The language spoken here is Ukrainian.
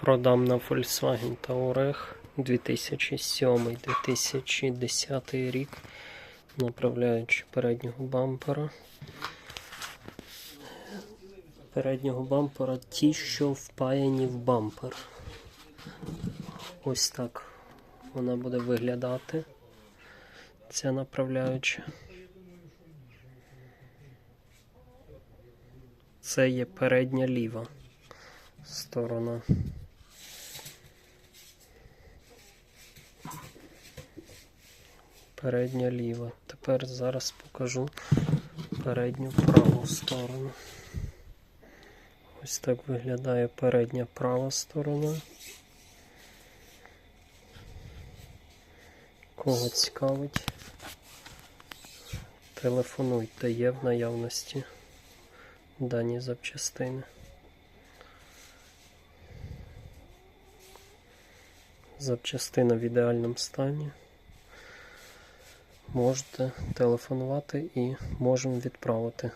Продам на Volkswagen Touareg 2007-2010 рік, направляючи переднього бампера. Переднього бампера ті, що впаяні в бампер. Ось так вона буде виглядати. Ця направляюча. Це є передня ліва сторона. Передня ліва. Тепер зараз покажу передню праву сторону. Ось так виглядає передня права сторона. Кого цікавить, телефонуйте, є в наявності дані запчастини. Запчастина в ідеальному стані. Можете телефонувати і можемо відправити.